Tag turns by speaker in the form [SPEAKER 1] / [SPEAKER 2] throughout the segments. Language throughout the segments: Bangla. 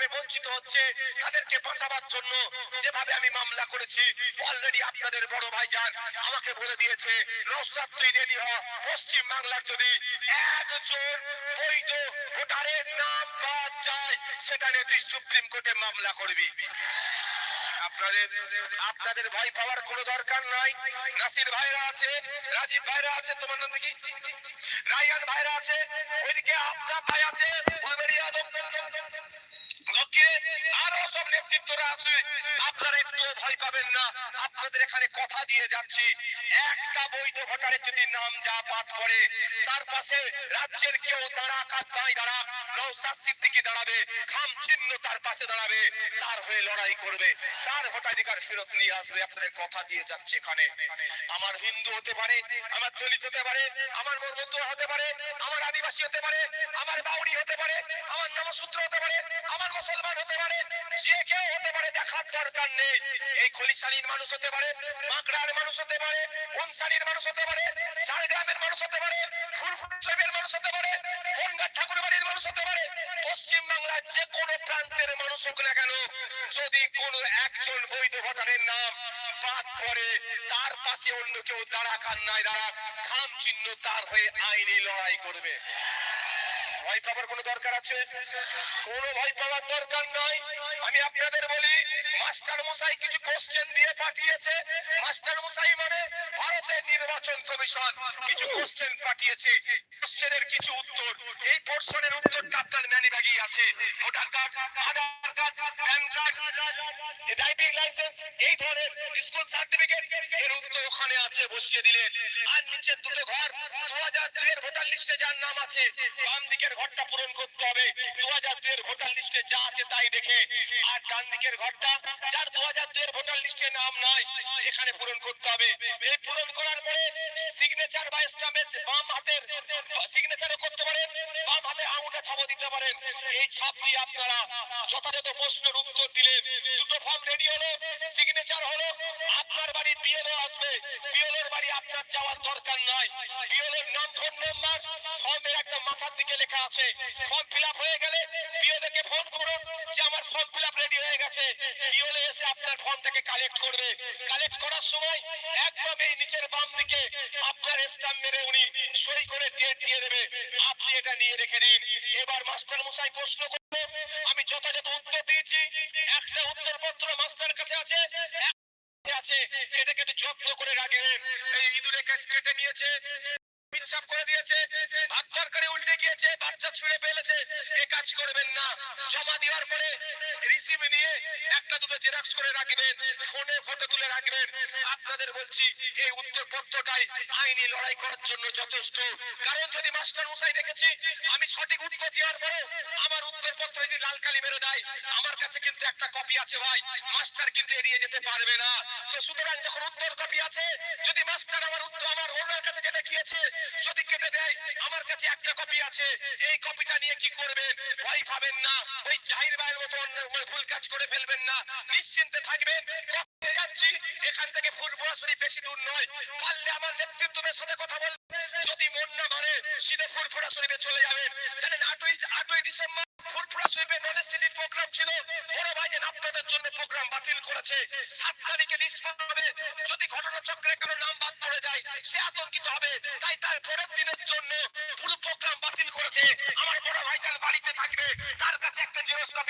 [SPEAKER 1] সম্প্রদায়রা বঞ্চিত হচ্ছে তাদেরকে বাঁচাবার জন্য। যেভাবে আমি মামলা করেছি অলরেডি আপনাদের বড় ভাইজান আমাকে বলে দিয়েছে নৌসাদ তুই রেডি হ। পশ্চিম বাংলার যদি একজন বৈধ ভোটারের নাম বাদ যায়, সেটা নিয়ে তুই সুপ্রিম কোর্টে মামলা করবি। আপনাদের ভাই পাওয়ার কোনো দরকার নাই। নাসির ভাইরা আছে, রাজীব ভাইরা আছে, তোমার নাম দেখি রায়ান ভাইরা আছে, ওইদিকে আফতাব ভাই আছে উলবেরিয়া আরও সব নেতৃত্বরা আছে। আপনারা একটু ভয় পাবেন না। আপনাদের এখানে কথা দিয়ে যাচ্ছি। একটা বৈধ ভোটারের যদি নাম যা বাদ পড়ে তার পাশে রাজ্যের কেউ তাই লড়াই করবে, তার ভোটাধিকার ফেরত নিয়ে আসবে, আপনাদের কথা দিয়ে যাচ্ছে এখানে। আমার হিন্দু হতে পারে, আমার দলিত হতে পারে, আমার মর্মত্ব হতে পারে, আমার আদিবাসী হতে পারে, আমার বাউরি হতে পারে, আমার নমসূত্র হতে পারে, আমার মুসলমান হতে পারে, যে কেউ হতে পারে, দেখার দরকার নেই। এই খলিশালীর মানুষ হতে পারে মাকড়ার মানুষ হতে পারে অনসারীর মানুষ হতে পারে, ঝাড়গ্রামের মানুষ হতে পারে ফুরফুরের মানুষ হতে পারে, বনগাঁ ঠাকুর বাড়ির মানুষ হতে পারে পশ্চিম বাংলার যে কোনো প্রান্তের মানুষ হোক না কেন, যদি কোনো একজন বৈধ ভোটারের নাম বাদ পড়ে, তার পাশে অন্য কেউ দাঁড়াক আর নাই দাঁড়াক খাম চিহ্ন তার হয়ে আইনি লড়াই করবে। ভয় পাওয়ার কোনো দরকার আছে? কোনো ভয় পাওয়ার দরকার নয় আমি আপনাদের বলি মাস্টার মশাই কিছু কোশ্চেন দিয়ে পাঠিয়েছে। মাস্টার মশাই মানে ভারতের নির্বাচন কমিশন কিছু কোশ্চেন পাঠিয়েছে। কোশ্চেনের কিছু উত্তর। এই পোর্শনের উত্তরটা আপনার ম্যানি ব্যাগই আছে। Voter card Aadhaar card PAN card driving licence এই ধরনের স্কুল সার্টিফিকেট এর উত্তর ওখানে আছে, বসিয়ে দিলেন। আর নিচের দুটো ঘর দু হাজার দুইয়ের ভোটার লিস্টে যার নাম আছে বাম দিকের ঘরটা পূরণ করতে হবে। দু হাজার দুইয়ের ভোটার লিস্টে যা আছে তাই দেখে। আর ডান দিকের ঘরটা, যার দু হাজার দুইয়ের ভোটার লিস্টে নাম নাই, এখানে পূরণ করতে হবে। এই পূরণ করার পরে সিগনেচার বা স্টাম্পে বাম হাতের সিগনেচারও করতে পারেন, বাম হাতে আঙুলটা ছাপও দিতে পারেন। এই ছাপ দিয়ে আপনারা যথাযথ প্রশ্নের উত্তর দিলেন দুটো ফর্ম রেডি হলো সিগনেচার হলো, আপনার বাড়ি বিএলও আসবে। বিএলওর বাড়ি আপনার যাওয়ার দরকার নাই। বিএলওর নাম ফোন নাম্বার ফর্মের একটা মাথার দিকে লেখা আছে। ফর্ম ফিল হয়ে গেলে বিএলও ফোন করুন যে আমার ফর্ম ফিল রেডি হয়ে গেছে। বিএলও এসে আপনার ফর্মটাকে কালেক্ট করবে। কালেক্ট করার সময় একদম এই নিচের দিকে আপনার স্টাম্প মেরে উনি সই করে ডেট দিয়ে দেবে। আপনি এটা নিয়ে রেখে দিন। এবার মাস্টার মশাই প্রশ্ন করবে আমি যথাযথ উত্তর দিয়েছি। একটা উত্তরপত্র মাস্টার কাছে আছে। আছে। এটাকে একটু যত্ন করে রাখেন। এই ইঁদুরে কেটে নিয়েছে। পিচ্ছাপ করে দিয়েছে। ভাত তরকারি উল্টে গিয়েছে। বাচ্চা ছুঁড়ে ফেলেছে। এ কাজ করবেন না। জমা দেওয়ার পরে রিসিভ নিয়ে একটা দুটো জেরক্স করে রাখবেন ফোনে ফটো তুলে রাখবেন। আপনাদের বলছি, এই উত্তরপত্রটাই আইনি লড়াই করার জন্য যথেষ্ট। কারণ যদি মাস্টার মশাই দেখেছি, আমি সঠিক উত্তর দেওয়ার পরেও আমার উত্তরপত্র যদি লাল কালি মেরে দেয়, আমার কাছে কিন্তু একটা কপি আছে ভাই। মাস্টার কিন্তু এড়িয়ে যেতে পারবে না। তো সুতরাং যখন উত্তর কপি আছে, যদি মাস্টার আমার উত্তর, আমার ওনার কাছে যেটা গিয়েছে, যদি কেটে দেয়, আমার কাছে একটা কপি আছে। এই কপিটা নিয়ে কি করবেন? ভয় পাবেন না। ওই জাহির ভাইয়ের মতো ভুল কাজ করে ফেলবেন না। নিশ্চিন্তে থাকবেন। যাচ্ছি? এখান থেকে ফুরফুরা শরীফ বেশি দূর নয়। পারলে আমার নেতৃত্বের সাথে কথা বল। যদি মন না মানে সিধে ফুরফুরা শরীফে চলে যাবেন। জানেন, আটই আটই ডিসেম্বর বড় আপনাদের জন্য প্রোগ্রাম বাতিল করেছে। সাত তারিখে লিস্ট যদি নাম বাদ পড়ে যায়, সে হবে। তাই তার পরের দিনের জন্য পুরো প্রোগ্রাম বাতিল করেছে। আমার বড় ভাইজান বাড়িতে থাকবে তার কাছে একটা জেরক্স কপি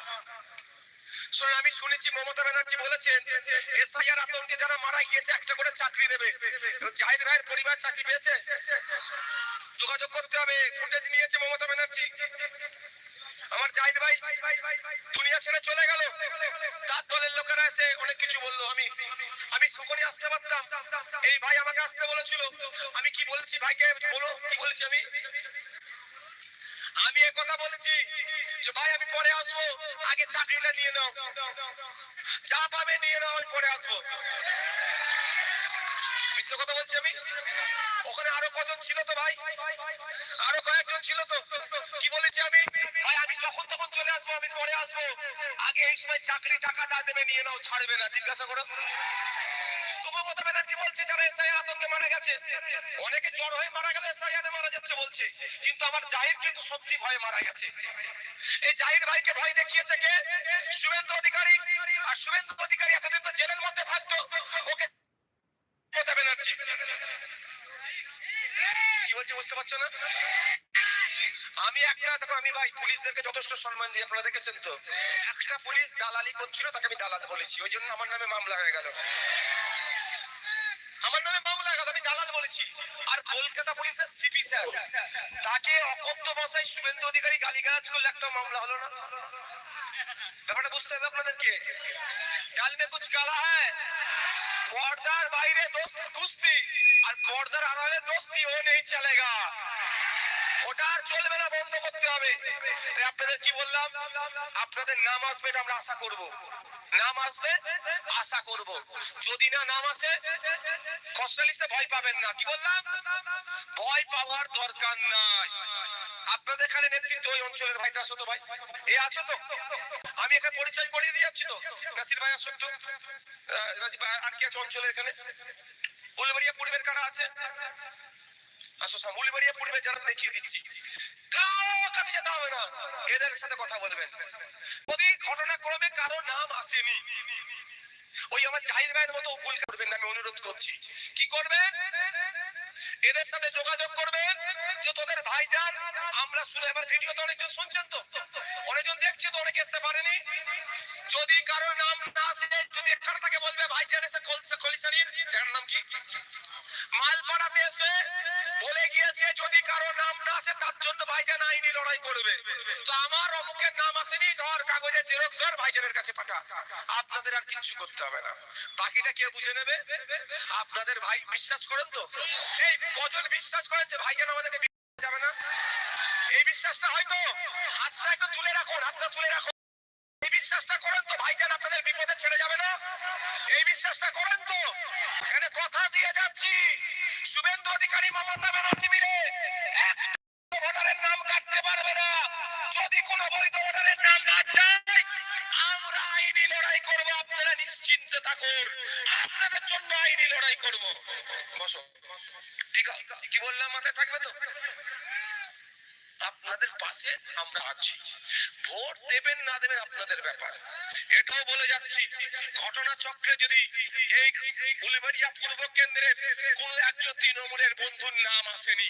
[SPEAKER 1] শুনুন আমি শুনেছি, মমতা ব্যানার্জি বলেছেন এসআইআর আতঙ্কে যারা মারা গিয়েছে, একটা করে চাকরি দেবে। জাহির ভাইয়ের পরিবার চাকরি পেয়েছে। যোগাযোগ করতে হবে, ফুটেজ নিয়েছে মমতা ব্যানার্জি। আমার জাহিদ ভাই দুনিয়া ছেড়ে চলে গেল। তার দলের লোকেরা এসে অনেক কিছু বলল। আমি আমি সকলে আসতে পারতাম। এই ভাই আমাকে আসতে বলেছিল। আমি কি বলছি ভাইকে? বলো, কি বলছি আমি? আমি কথা বলেছি। যে, ভাই, আমি পরে আসব। আগে চাকরিটা নিয়ে নাও। যা পাবে নিয়ে নাও, আমি পরে আসব। মিথ্যে কথা বলছি আমি? ওখানে আরও কজন ছিল তো, ভাই? আরও কয়েকজন ছিল তো? কি বলেছি আমি? ভাই, আমি যখন তখন চলে আসব, আমি পরে আসব। আগে এই সময় চাকরি টাকা দা দেবে, নিয়ে নাও, ছাড়বে না। জিজ্ঞাসা করো। তোমার মতো ব্যানার্জি বলছে? যারা এসআইআর আতঙ্কে মারা গেছে। অনেকে জ্বর হয়ে মারা গেলে এসআইআর মারা যাচ্ছে বলছে। কিন্তু আমার জাহির কিন্তু সত্যি ভয়ে মারা গেছে। এই জাহির ভাইকে ভয় দেখিয়েছে কে? শুভেন্দু অধিকারী। আর শুভেন্দু অধিকারী এতদিন তো জেলের মধ্যে থাকতো। ওকে মমতা ব্যানার্জি কি বলছি বুঝতে পারছ না? আমি একটা দেখো, আমি ভাই পুলিশদেরকে যথেষ্ট সম্মান দিই। আপনারা দেখেছেন তো? একটা পুলিশ দালালি করছিল, তাকে আমি দালাল বলেছি। ওই জন্য আমার নামে মামলা হয়ে গেল আমার নামে মামলা গেল আমি আর কলকাতা পুলিশের সিপি স্যার। তাকে অকথ্য ভাষায় শুভেন্দু অধিকারী গালিগালাজ করলে একটা মামলা হলো না? ব্যাপারটা বুঝতে হবে আপনাদেরকে। গাল মে কুছ গালা হ্যায়? পর্দার বাইরে দোস্ত কুস্তি। আর পর্দার আড়ালে দোস্তি, ও নেই, চলেগা। ওটা চলবে না, বন্ধ করতে হবে। আপনাদের কি বললাম? আপনাদের নাম আসবে এটা আমরা আশা করব। নাম আসবে, আশা করব। যদি না নাম আসে, খসড়া ভয় পাবেন না। কি বললাম? ভয় পাওয়ার দরকার নাই। আপনাদের এখানে নেতৃত্ব ওই অঞ্চলের ভাইটা আসো তো ভাই। এ আছো তো? আমি এখানে পরিচয় করিয়ে দিয়ে যাচ্ছি তো। নাসির ভাই আসো একটু। আর কি আছে অঞ্চলের এখানে? উলবাড়িয়া পূর্বের কারা আছে? আসো সামুলবাড়িয়া যারা দেখিয়ে দিচ্ছি। কাছে যেতে হবে না। এদের সাথে কথা বলবেন। যদি ঘটনাক্রমে কারও নাম আসেনি, ওই আমার জাহিদ ভাইয়ের মতো ভুল করবেন আমি অনুরোধ করছি। কি করবেন? এদের সাথে যোগাযোগ করবেন যে তোদের ভাইজান, আমরা শুনে এবার ভিডিও তো অনেকজন শুনছেন তো? অনেকজন দেখছি তো, অনেকে আসতে পারেনি। যদি কারও নাম না আসে, যদি এখানে তাকে বলবে, ভাইজান এসে খলসে খলিশানির যার নাম কি? মালপাড়াতে এসে বলে গিয়েছে, যদি কারও নাম না আসে, তার জন্য ভাইজান আইনি লড়াই করবে। তো আমার অমুকের নাম আসেনি, ধর কাগজের জেরক্স ধর ভাইজানের কাছে পাঠা। আপনাদের আর কিচ্ছু করতে হবে না। বাকিটা কে বুঝে নেবে? আপনাদের ভাই বিশ্বাস করেন তো? এই কজন বিশ্বাস করেন যে ভাইজান আমাদেরকে যাবে না? এই বিশ্বাসটা হয়তো হাতটা একটু তুলে রাখুন, হাতটা তুলে রাখুন। এই বিশ্বাসটা করেন তো, ভাইজান আপনাদের বিপদে ছেড়ে যাবে না? এই বিশ্বাসটা করেন তো? এখানে কথা দিয়ে যাচ্ছি। শুভেন্দু অধিকারী মমতা ব্যানার্জি মিলে ভোটারের নাম কাটতে পারবে না। যদি কোনো বৈধ ভোটারের নাম না চাই, আমরা আইনি লড়াই করব। আপনারা নিশ্চিন্তে থাকুন। আপনাদের জন্য আইনি লড়াই করব। বসো। ঠিক কি বললাম, মাথায় থাকবে তো? আপনাদের পাশে আমরা আছি। ভোট দেবেন না দেবেন আপনাদের ব্যাপার। এটাও বলে যাচ্ছি। ঘটনা চক্রে যদি এই উলবেড়িয়া পূর্ব কেন্দ্রের কোন একজন তৃণমূলের বন্ধুর নাম আসেনি।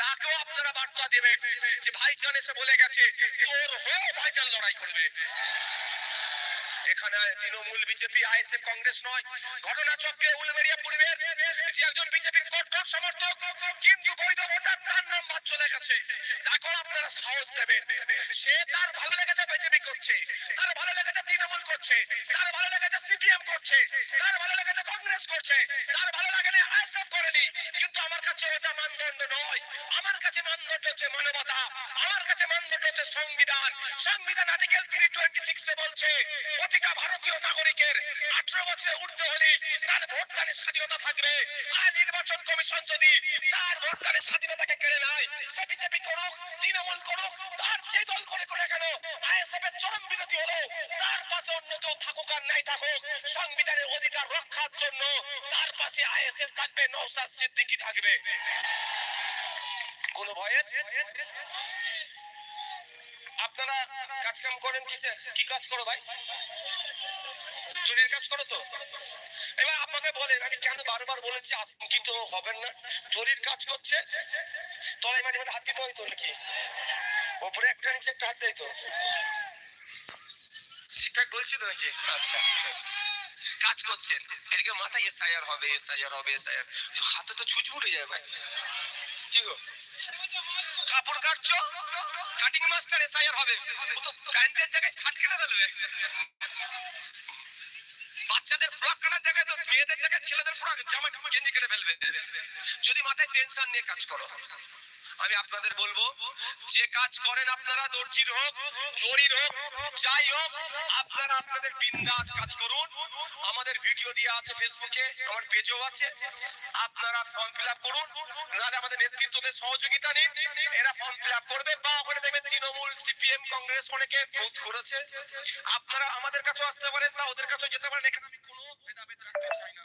[SPEAKER 1] তাকেও আপনারা বার্তা দেবেন যে ভাইজান এসে বলে গেছে, তোর হয়েও ভাইজান লড়াই করবে। এখানে তৃণমূল, বিজেপি, আইএসএফ, কংগ্রেস নয়। ঘটনা চক্রে উলবেড়িয়া পূর্বের যে একজন বিজেপির কট্টর সমর্থক, কিন্তু বৈধ ভোটার, তার নাম বাদ চলে গেছে। তাকেও আপনারা সাহস দেবেন। সে তার ভালো লেগেছে, বিজেপি করছে। তার ভালো লেগেছে করছে, তার ভালো লেগেছে সিপিএম করছে, তার ভালো লেগেছে কংগ্রেস করছে, তার ভালো লাগেনি আইএসএফ করেনি। কিন্তু আমার কাছে ওটা মানদণ্ড নয়। আমার কাছে মানদণ্ড হচ্ছে মানবতা। আমার কাছে মানদণ্ড হচ্ছে সংবিধান। সংবিধান আর্টিকেল থ্রি টোয়েন্টি সিক্সে বলছে, প্রতিটা ভারতীয় নাগরিকের আঠারো বছরে উঠতে হলে তার ভোটদানের স্বাধীনতা থাকবে। আর নির্বাচন কমিশন যদি তার ভোটদানের স্বাধীনতাকে কেড়ে নেয় সে বিজেপি করুক তৃণমূল করুক আর যে দল করে করে কেন আইএসএফ এর চরম বিরোধী হলো তার পাশে অন্য কেউ থাকুক আর নাই থাকুক, সংবিধানের অধিকার রক্ষার জন্য তার পাশে আইএসএফ থাকবে নৌসাদ সিদ্দিকি থাকবে। কোনো ভয়ের? আপনারা কাজ কাম করেন কিসের? কি কাজ করো ভাই? চুরির কাজ করো তো। এবার আপনাকে বলেন, আমি কেন বারবার বলেছি আতঙ্কিত হবেন না? চুরির কাজ করছে, তলায় মাঝে মাঝে হাত দিতে হয়তো নাকি? ওপরে একটা, নিচে একটা হাত দেয় তো। ঠিকঠাক বলছি তো নাকি? আচ্ছা। কাজ করছেন। এদিকে মাথায় এসআইআর হবে এসআইআর হবে এসআইআর হাতে তো ছুটি উঠে যায় ভাই। কি গো? কাপড় কাটছো? কাটিং মাস্টার এসআইআর হবে। ও তো প্যান্টের জায়গায় শার্ট কেটে ফেলবে। বাচ্চাদের ফ্রক কাটার জায়গায় তো মেয়েদের জায়গায় ছেলেদের ফ্রক জামা গেঞ্জি কেটে ফেলবে। যদি মাথায় টেনশন নিয়ে কাজ করো। আমি আপনাদের বলব, যে কাজ করেন আপনারা, দর্জির হোক জরির হোক, যাই হোক, আপনারা আপনাদের বিন্দাস কাজ করুন। আমাদের ভিডিও দিয়ে আছে ফেসবুকে, আমার পেজও আছে। আপনারা ফর্ম ফিল আপ করুন। নাহলে আমাদের নেতৃত্বদের সহযোগিতা নিন। এরা ফর্ম ফিল আপ করবে। বা ওখানে দেখবেন তৃণমূল, সিপিএম, কংগ্রেস অনেকে বুথ করেছে। আপনারা আমাদের কাছেও আসতে পারেন বা ওদের কাছেও যেতে পারেন। এখানে আমি কোনো ভেদাভেদ রাখতে চাই না।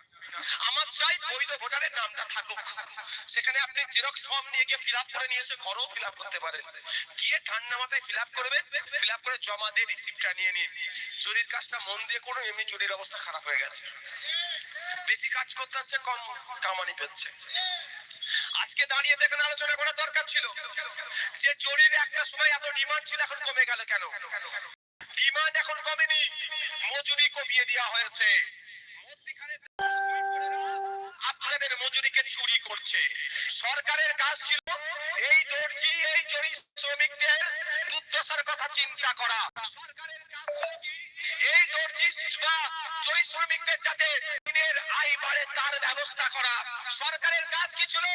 [SPEAKER 1] আমার চাই বৈধ ভোটারের নামটা থাকুক। সেখানে আপনি জেরক্স ফর্ম নিয়ে গিয়ে ফিল করে নিয়ে এসে ঘরেও ফিল করতে পারেন। গিয়ে ঠান্ডা মাথায় ফিল করবেন ফিল করে জমা দিয়ে রিসিপ্টটা নিয়ে নিন। জরির কাজটা মন দিয়ে করুন, এমনি জরির অবস্থা খারাপ হয়ে গেছে। বেশি কাজ করতে হচ্ছে, কম কামানি পেচ্ছে। আজকে দাঁড়িয়ে দেখেন, আলোচনা করার দরকার ছিল। যে জরির একটা সময় এত ডিমান্ড ছিল, এখন কমে গেল কেন? ডিমান্ড এখন কমেনি, মজুরি কমিয়ে দেওয়া হয়েছে। মধ্যিখানে আপনাদের মজুরিকে চুরি করছে। সরকারের কাজ ছিল এই দর্জি, এই জরি শ্রমিকদের দুর্দশার কথা চিন্তা করা। কি? এই দর্জি বা জরি শ্রমিকদের যাতে দিনের আয় বাড়ে তার ব্যবস্থা করা। সরকারের কাজ কি ছিল?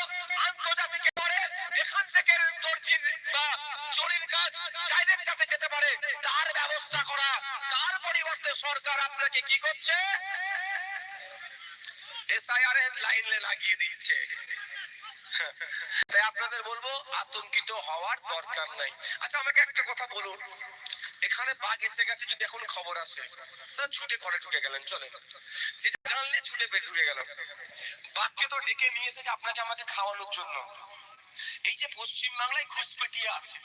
[SPEAKER 1] আন্তর্জাতিক পরে এখান থেকে বা জরির কাজ ডাইরেক্ট যাতে যেতে পারে, তার ব্যবস্থা করা। তার পরিবর্তে সরকার আপনাকে কি করছে? আতঙ্কিত হওয়ার দরকার নাই। আচ্ছা আমাকে একটা কথা বলুন। এখানে বাঘ এসে গেছে যদি এখন খবর আসে ছুটে ঘরে ঢুকে গেলেন, চলেন। যে জানলে ছুটে বের ঢুকে গেল। বাঘকে তো ডেকে নিয়ে এসেছে আপনাকে আমাকে খাওয়ানোর জন্য। এই যে পশ্চিম বাংলায় ঘুষপেটিয়া আছে।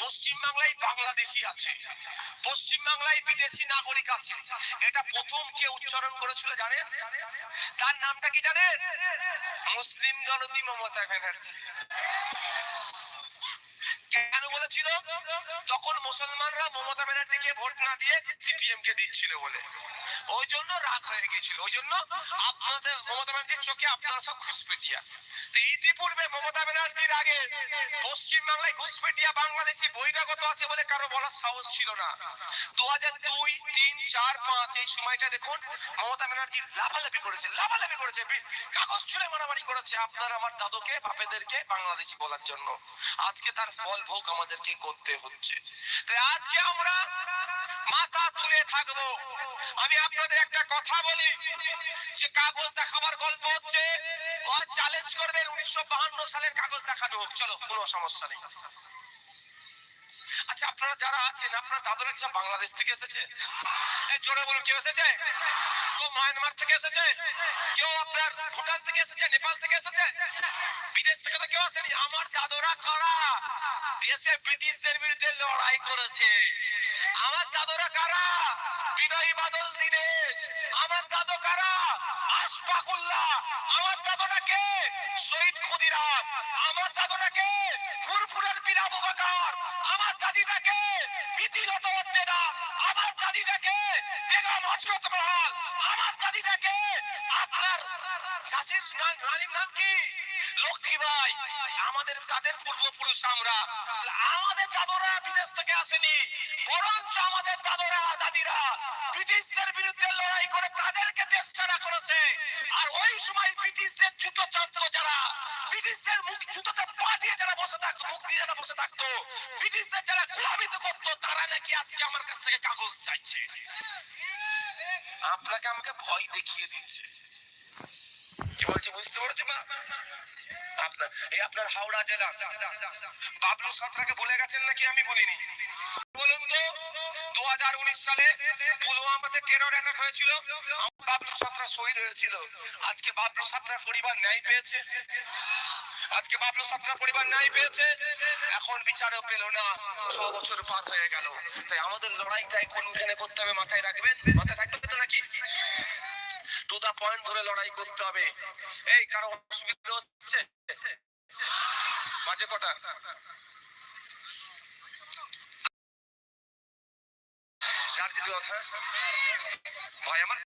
[SPEAKER 1] পশ্চিম বাংলায় বাংলাদেশি আছে। পশ্চিম বাংলায় বিদেশি নাগরিক আছে। এটা প্রথম কে উচ্চারণ করেছিল জানেন? তার নামটা কি জানেন? মুসলিম জনতি মমতা ব্যানার্জি। কেন বলেছিল? তখন মুসলমানরা মমতা ব্যানার্জিকে ভোট না দিয়ে সিপিএম কে দিচ্ছিল বলে। ওই জন্য রাগ হয়ে গেছিল ওই জন্য আপনাদের মমতা ব্যানার্জির চোখে আপনারা সব ঘুষপেটিয়া তো ইতিপূর্বে মমতা ব্যানার্জির আগে ঘুষপেটিয়া বাংলাদেশি বহিরাগত আছে বলে কারও বলার সাহস ছিল না। দু হাজার দুই, তিন, চার, পাঁচ, এই সময়টা দেখুন, মমতা ব্যানার্জি লাফালাফি করেছে লাফালাফি করেছে কাগজ মারামারি করেছে আপনার আমার দাদুকে, বাপেদেরকে বাংলাদেশি বলার জন্য। আজকে তার ফল ভোগ আমাদেরকে করতে হচ্ছে। তাই আজকে আমরা মাথা তুলে থাকব। আমি আপনাদের একটা কথা বলি। যে কাগজ দেখাবার গল্প হচ্ছে চ্যালেঞ্জ করবেন, উনিশশো সালের কাগজ দেখানো হোক। চলো, কোনো সমস্যা নেই। আচ্ছা আপনারা যারা আছেন, আপনার দাদুরা কি বাংলাদেশ থেকে এসেছে? জোরে বলুন, কেউ এসেছে? কেউ মায়ানমার থেকে এসেছে? কেউ আপনার ভুটান থেকে এসেছে? নেপাল থেকে এসেছে? বিদেশ থেকে তো কেউ আসেনি। আমার দাদুরা কারা? দেশে ব্রিটিশদের বিরুদ্ধে লড়াই করেছে। আমার দাদুরা কারা? বিনয়ী বাদল দীনেশ। আমার দাদু কারা? আশফাকুল্লাহ। আমার দাদুরা কে? শহীদ ক্ষুদিরাম। আমার দাদুরা কে? ফুরফুরের বীর আবু বকর। আমার দাদিটাকে বিধিরত অত্যাচার। আমার দাদিটাকে বেগম হজরত মহল আমার দাদিটাকে আপনার চাষির রানীর নাম কি? লক্ষ্মীবাই আমাদের কাদের পূর্বপুরুষ আমরা। আমাদের দাদুরা থেকে আসেনি। বরঞ্চ আমাদের দাদুরা, দাদিরা ব্রিটিশদের বিরুদ্ধে লড়াই করে তাদেরকে দেশ ছাড়া করেছে। আর ওই সময় ব্রিটিশদের জুতো চলত যারা। ব্রিটিশদের মুখ জুতোতে পা দিয়ে যারা বসে থাকতো মুখ দিয়ে যারা বসে থাকতো, ব্রিটিশদের যারা গোলামিত করতো, তারা নাকি আজকে আমার কাছ থেকে কাগজ চাইছে। আপনাকে আমাকে ভয় দেখিয়ে দিচ্ছে। কি বলছি, বুঝতে পারছি আপনার, এই আপনার হাওড়া বাবলু সাঁতরাকে গেছেন নাকি? আমি বলিনি বলুন তো দু হাজার উনিশ সালে পুলওয়ামাতে টেরর অ্যাটাক হয়েছিল। বাবলু সাঁতরা শহীদ হয়েছিল। আজকে বাবলু সাঁতরার পরিবার ন্যায় পেয়েছে। আজকে বাবলু পরিবার ন্যায় পেয়েছে। এখন বিচারও পেল না। ছ বছর পার হয়ে গেল। তাই আমাদের লড়াইটাই কোনখানে করতে হবে, মাথায় রাখবেন? মাথায় থাকবে তো নাকি? টু দা পয়েন্ট ধরে লড়াই করতে হবে। এই, কারও অসুবিধা হচ্ছে? মাঝে কটা? যার যদি কথা ভাই, আমার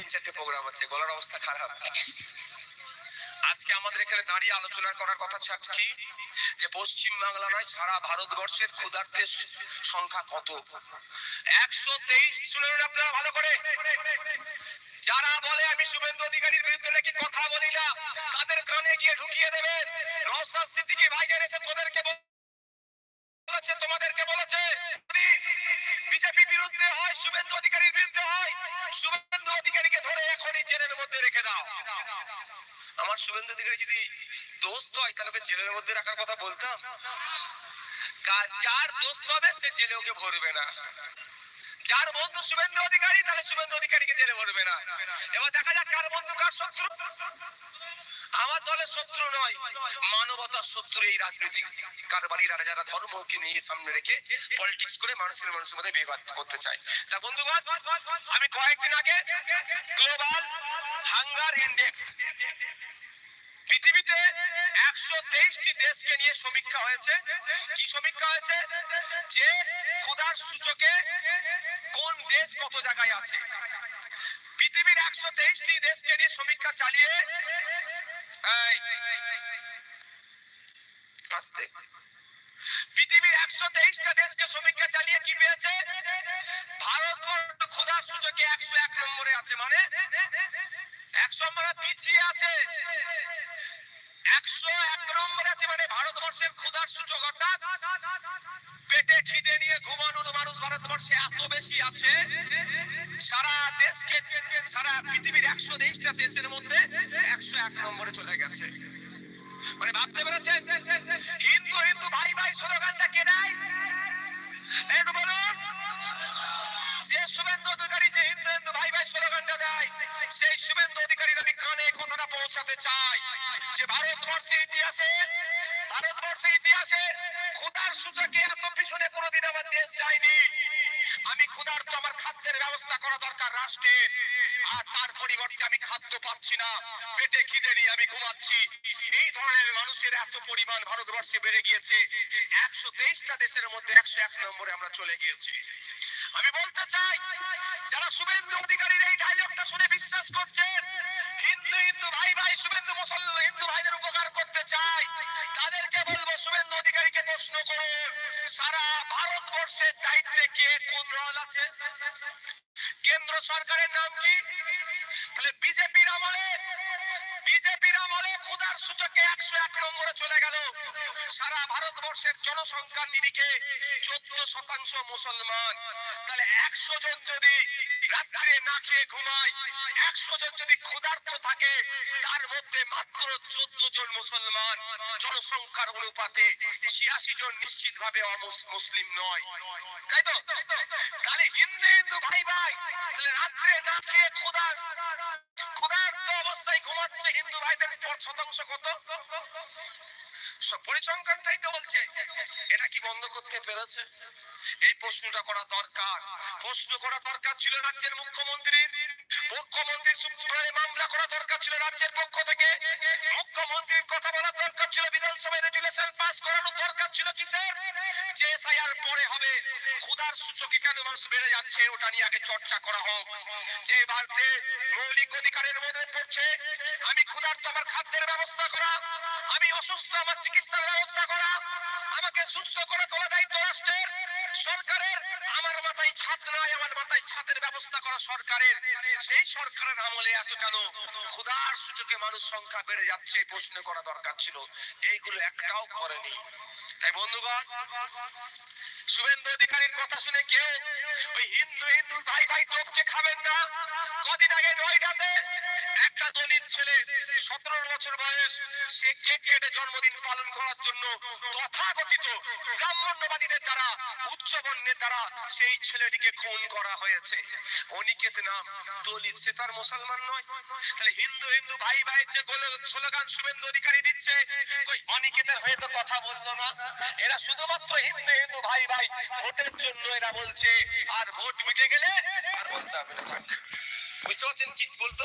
[SPEAKER 1] তিন চারটে প্রোগ্রাম আছে, গলার অবস্থা খারাপ। আজকে আমাদের এখানে দাঁড়িয়ে আলোচনা করার কথা কি? যে পশ্চিম বাংলা নয়, সারা ভারতবর্ষের ক্ষুধার্তের সংখ্যা কত? একশো তেইশ শুনে আপনারা ভালো করে যারা বলে আমি শুভেন্দু অধিকারীর বিরুদ্ধে নাকি কথা বলি না, তাদের কানে গিয়ে ঢুকিয়ে দেবেন। নওশাদ সিদ্দিকী ভাই জেনেছে তোদেরকে বলেছে, তোমাদেরকে বলেছে। বিজেপি বিরুদ্ধে হয়, শুভেন্দু অধিকারীর বিরুদ্ধে হয়। শুভেন্দু অধিকারীকে ধরে এখনই জেলের মধ্যে রেখে দাও। আমার শুভেন্দু অধিকারী যদি দোস্ত হয়, তাহলে ওকে জেলের মধ্যে রাখার কথা বলতাম। যার দোস্ত হবে, সে জেলে ওকে ভরবে না। যার বন্ধু শুভেন্দু অধিকারী, তাহলে শুভেন্দু অধিকারীকে জেলে ভরবে না। এবার দেখা যাক কার বন্ধু কার শত্রু। আমার দলের শত্রু নয়, মানবতার শত্রু এই রাজনৈতিক কারবারিরা যারা ধর্মকে নিয়ে সামনে রেখে পলিটিক্স করে মানুষের মানুষের মধ্যে বিবাদ করতে চায়। যা বন্ধুগণ, আমি কয়েকদিন আগে গ্লোবাল হাঙ্গার ইন্ডেক্স পৃথিবীতে একশো তেইশটি দেশকে নিয়ে সমীক্ষা হয়েছে। কি সমীক্ষা হয়েছে? যে ক্ষুধার সূচকে কোন দেশ কত জায়গায় আছে? পৃথিবীর একশো তেইশটি দেশকে নিয়ে সমীক্ষা চালিয়ে পৃথিবীর একশো তেইশটা দেশকে সমীক্ষা চালিয়ে কি পেয়েছে? ভারতবর্ষ ক্ষুধার সূচকে একশো এক নম্বরে আছে মানে একশো নম্বরে পিছিয়ে আছে। একশো এক নম্বরে আছে মানে ভারতবর্ষের ক্ষুধার সূচক, অর্থাৎ মানে হিন্দু হিন্দু, ভাই ভাই স্লোগানটা কে একটু বলুন। যে শুভেন্দু অধিকারী, যে হিন্দু হিন্দু, ভাই ভাই স্লোগানটা দেয়, সেই শুভেন্দু অধিকারীর আমি কানে কথাটা পৌঁছাতে চাই। যে ভারতবর্ষের ইতিহাসে ভারতবর্ষের ইতিহাসে ক্ষুধার সূচকে এত পিছনে কোনোদিন আমার দেশ যায়নি। আমি খোদার তো আমার খাদ্যের ব্যবস্থা করা দরকার রাষ্ট্রের আর তার পরিবর্তে আমি খাদ্য পাচ্ছি না। পেটে খিদে নিয়ে আমি ঘুমাচ্ছি। এই ধরনের মানুষের এত পরিমাণ ভারতবর্ষে বেড়ে গিয়েছে। একশো তেইশটা দেশের মধ্যে একশো এক নম্বরে আমরা চলে গিয়েছি। আমি বলতে চাই, যারা শুভেন্দু অধিকারীর এই ডায়লগটা শুনে বিশ্বাস করছেন হিন্দু হিন্দু ভাই ভাই, শুভেন্দু মুসলমান হিন্দু ভাইদের উপকার করতে চাই, তাদেরকে বলব শুভেন্দু অধিকারীকে প্রশ্ন করুন, সারা ভারতবর্ষের দায়িত্বে কে কোন রল আছে? কেন্দ্র সরকারের নাম কি? তাহলে বিজেপির আমলে বিজেপির আমলে ক্ষুধার সূচকে একশো এক নম্বরে চলে গেল। সারা ভারতবর্ষের জনসংখ্যার নিরিখে চোদ্দ শতাংশ মুসলমান। তাহলে একশো জন যদি রাত্রে না খেয়ে ঘুমায় একশো যদি ক্ষুধার্ত থাকে, তার মধ্যে মাত্র চোদ্দ জন মুসলমান। জনসংখ্যার অনুপাতে ছিয়াশি জন নিশ্চিত ভাবে মুসলিম নয়। তাই তো? তাহলে হিন্দু হিন্দু ভাই ভাই, তাহলে রাত্রে না খেয়ে ক্ষুধার ক্ষুধার্ত অবস্থায় ঘুমাচ্ছে হিন্দু ভাইদের শতাংশ কত? পরিসংখ্যান তাই তো বলছে। এটা কি বন্ধ করতে পেরেছে? এই প্রশ্নটা করা দরকার। প্রশ্ন করা দরকার ছিল রাজ্যের মুখ্যমন্ত্রীর। মুখ্যমন্ত্রী সুপ্রিম মামলা করা দরকার ছিল রাজ্যের পক্ষ থেকে। মুখ্যমন্ত্রীর কথা বলার দরকার ছিল, বিধানসভায় রেজুলেশন পাস করানোর দরকার ছিল কিসের? যে এসআইআর পরে হবে। ক্ষুধার সূচকে কেন মানুষ বেড়ে যাচ্ছে, ওটা নিয়ে আগে চর্চা করা হোক। যে ভারতে মৌলিক অধিকারের মধ্যে পড়ছে, আমি ক্ষুধার্ত আমার খাদ্যের ব্যবস্থা করা, আমি অসুস্থ আমার চিকিৎসার ব্যবস্থা করা, আমাকে সুস্থ করে তোলা দায়িত্ব রাষ্ট্রের। সরকারের, আমার মাথায় ছাদ নাই, আমার মাথায় ছাদের ব্যবস্থা করা সরকারের। সেই সরকারের আমলে এত কেন? ক্ষুধার সূচকে মানুষ সংখ্যা বেড়ে যাচ্ছে প্রশ্ন করা দরকার ছিল। এইগুলো একটাও করেনি। তাই বন্ধুগণ, শুভেন্দু অধিকারীর কথা শুনে কেউ ওই হিন্দু হিন্দু ভাই ভাই টোপকে খাবেন না? কদিন আগে নয়ডাতে একটা দলিত ছেলে, সতেরো বছর বয়স, সে কেক কেটে জন্মদিন পালন করার জন্য তথাকথিত ব্রাহ্মণ্যবাদীদের দ্বারা, উচ্চ বর্ণের দ্বারা সেই ছেলেটিকে খুন করা হয়েছে। অনিকেত নাম দলিত, সে তার মুসলমান নয়। তাহলে হিন্দু হিন্দু ভাই ভাই যে স্লোগান শুভেন্দু অধিকারী দিচ্ছে, কই অনিকেতের হয়ে তো কথা বলল না। এরা শুধুমাত্র হিন্দু হিন্দু ভাই ভাই ভোটের জন্য এরা বলছে, আর ভোট মিটে গেলে আর বলতে হবে না বুঝতে পারছেন কি বলতো?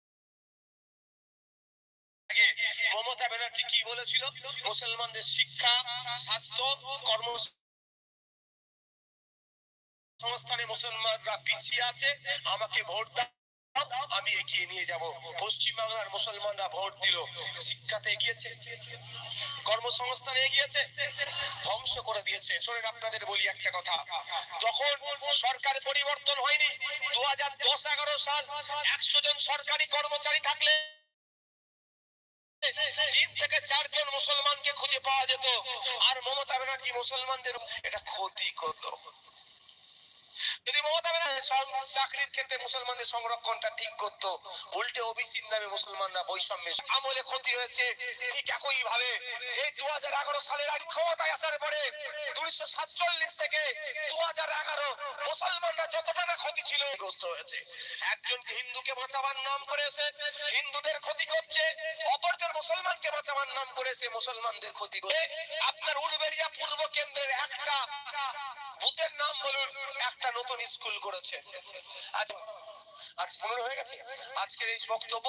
[SPEAKER 1] আগে মমতা ব্যানার্জি কি বলেছিল? মুসলমানদের শিক্ষা, স্বাস্থ্য কর্ম সংস্থানে মুসলমানরা পিছিয়ে আছে, আমাকে ভোট দাও, আমি এগিয়ে নিয়ে যাব। পশ্চিম বাংলার মুসলমানরা ভোট দিল, শিক্ষাতে এগিয়েছে, কর্মসংস্থানে এগিয়েছে, ধ্বংস করে দিয়েছে। শোনেন, আপনাদের বলি একটা কথা। তখন সরকার পরিবর্তন হয়নি দু হাজার দশ এগারো সাল একশো জন সরকারি কর্মচারী থাকলে তিন থেকে চারজন মুসলমানকে খুঁজে পাওয়া যেত। আর মমতা ব্যানার্জি মুসলমানদের এটা ক্ষতি করল যদি মমতা ব্যানার্জি চাকরির ক্ষেত্রে মুসলমানদের সংরক্ষণটা ঠিক করত, উল্টে ওবিসির নামে মুসলমানরা বৈষম্যে আমলে ক্ষতি হয়েছে, ঠিক একই ভাবে এই দু হাজার এগারো সালের আগে ক্ষমতায় আসার পরে উনিশশো সাতচল্লিশ থেকে দু হাজার এগারো মুসলমানরা যতটা না ক্ষতি ছিল, গ্রস্ত হয়েছে। একজনকে হিন্দুকে বাঁচাবার নাম করেছে, হিন্দুদের ক্ষতি করছে, অপরজন মুসলমানকে বাঁচাবার নাম করেছে, মুসলমানদের ক্ষতি করে। আপনার উলবেরিয়া পূর্ব কেন্দ্রের একটা বুথের নাম বলুন, একটা নতুন স্কুল করেছে। আজ আজ পনেরো হয়ে গেছে। আজকের এই বক্তব্য